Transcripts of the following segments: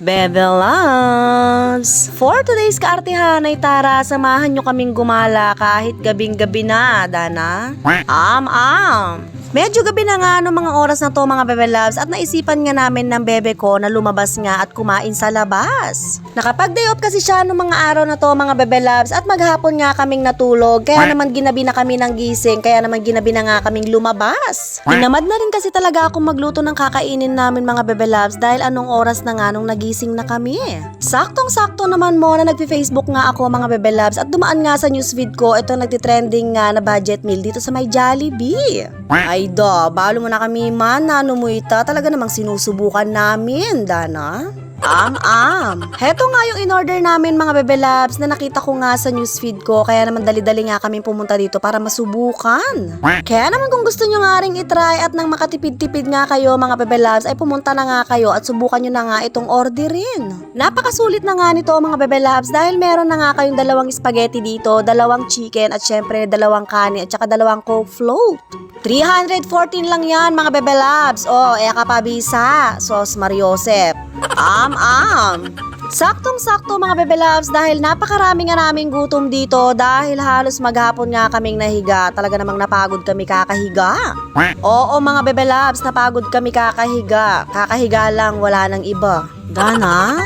Bebe Loves! For today's kaartihan ay tara, samahan nyo kaming gumala kahit gabing-gabi na, Dana. Am, am! Medyo gabi na nga noong mga oras na to mga Bebe Loves at naisipan nga namin ng bebe ko na lumabas nga at kumain sa labas. Nakapag-day off kasi siya noong mga araw na to mga Bebe Loves at maghapon nga kaming natulog kaya naman ginabi na kami ng gising kaya naman ginabi na nga kaming lumabas. Tinamad na rin kasi talaga akong magluto ng kakainin namin mga Bebe Loves dahil anong oras na nga nung nagising na kami. Saktong-sakto naman mo na nagpi-Facebook nga ako mga Bebe Loves at dumaan nga sa newsfeed ko ito nagtitrending nga na budget meal dito sa may Jollibee. Ay da, balo mo na kami man, ano ita, talaga namang sinusubukan namin, Dana. Am, am. Heto nga yung in-order namin mga Bebe Labs na nakita ko nga sa newsfeed ko kaya naman dali-dali nga kami pumunta dito para masubukan. Kaya naman kung gusto nyo nga ring itry at nang makatipid-tipid nga kayo mga Bebe Labs ay pumunta na nga kayo at subukan nyo na nga itong orderin. Napakasulit na nga nito mga Bebe Labs dahil meron na nga kayong dalawang spaghetti dito, dalawang chicken at syempre dalawang kanin at saka dalawang coke float. 314 lang yan mga Bebe Labs. Oh, eh kapabisa. Sos Mariosep. Am, am. Saktong-sakto mga Bebe Loves dahil napakarami nga naming gutom dito dahil halos maghapon nga kaming nahiga. Talaga namang napagod kami kakahiga. Oo mga Bebe Loves, napagod kami kakahiga. Kakahiga lang, wala nang iba. Dana?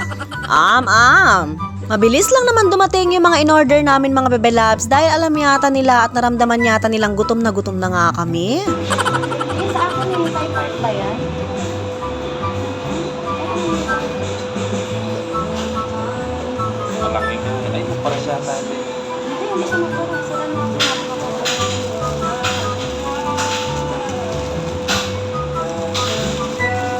Am, am. Mabilis lang naman dumating yung mga in-order namin mga Bebe Loves dahil alam yata nila at naramdaman yata nilang gutom na gutom na nga kami. Sa atin. Hindi, hindi siya magkaroon sila ng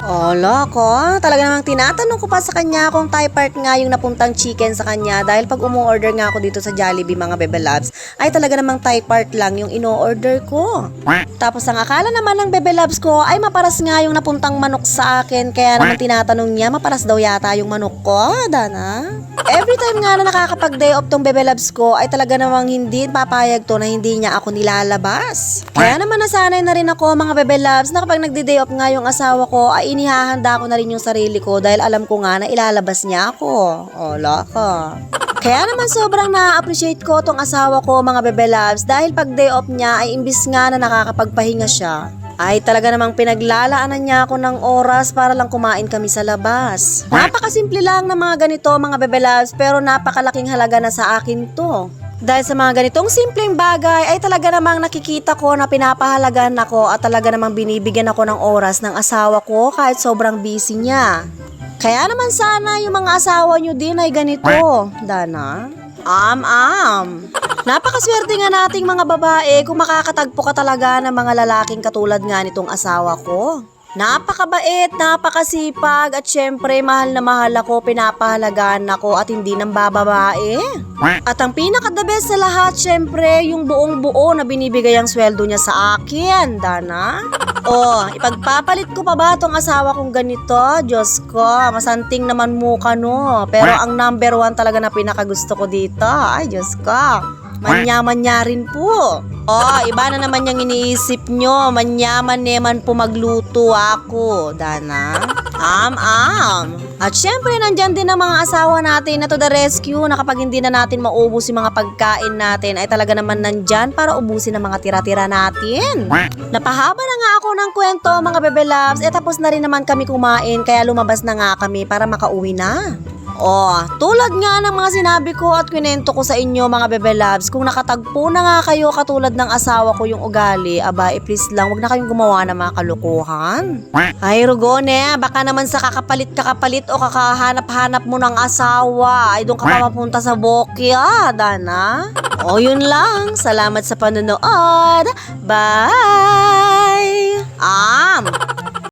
Ala ko, talaga namang tinatanong ko pa sa kanya kung Thai part nga yung napuntang chicken sa kanya dahil pag umu-order nga ako dito sa Jollibee mga Bebe Labs ay talaga namang Thai part lang yung ino-order ko. Tapos ang akala naman ng Bebe Labs ko ay maparas nga yung napuntang manok sa akin kaya naman tinatanong niya maparas daw yata yung manok ko, Dana? Every time nga na nakakapag-day off tong Bebe Labs ko ay talaga namang hindi papayag to na hindi niya ako nilalabas. Kaya naman nasanay na rin ako mga Bebe Labs na kapag nagde-day off nga yung asawa ko ay inihahanda ko na rin yung sarili ko dahil alam ko nga na ilalabas niya ako. Ola ka. Kaya naman sobrang na-appreciate ko tong asawa ko mga Bebe Labs dahil pag day off niya ay imbis nga na nakakapagpahinga siya ay talaga namang pinaglalaanan niya ako ng oras para lang kumain kami sa labas. Napakasimple lang ng mga ganito mga Bebe Labs pero napakalaking halaga na sa akin to. Dahil sa mga ganitong simpleng bagay ay talaga namang nakikita ko na pinapahalagan ako at talaga namang binibigyan ako ng oras ng asawa ko kahit sobrang busy niya. Kaya naman sana yung mga asawa nyo din ay ganito, Dana. Am, am. Napakaswerte nga nating mga babae kung makakatagpo ka talaga ng mga lalaking katulad nga nitong asawa ko. Napakabait, napakasipag at syempre mahal na mahal ako, pinapahalagaan ako at hindi nang bababae. At ang pinaka the best sa lahat, syempre, yung buong buo na binibigay ang sweldo niya sa akin, Dana. Oh, ipagpapalit ko pa ba tong asawa kong ganito? Diyos ko, masanting naman mukha no. Pero ang number one talaga na pinakagusto ko dito, ay Diyos ko. Manya-manya rin po. Oh, iba na naman yung iniisip nyo. Manyaman naman po magluto ako, Dana. Am, am. At syempre, nandyan din ang mga asawa natin na to the rescue na kapag hindi na natin maubos yung mga pagkain natin ay talaga naman nandyan para ubusin ang mga tira-tira natin. Napahaba na nga ako ng kwento mga bebe loves eh tapos na rin naman kami kumain kaya lumabas na nga kami para makauwi na. Oh, tulad nga ng mga sinabi ko at kwento ko sa inyo mga bebe loves, kung nakatagpo na nga kayo katulad ng asawa ko yung ugali, aba eh please lang, wag na kayong gumawa ng mga kalukuhan. Ay Rugone, baka naman sa kakapalit-kakapalit o kakahanap-hanap mo ng asawa, ay doon ka mapunta sa bokya, Dana. O yun lang, salamat sa panonood. Bye! Am!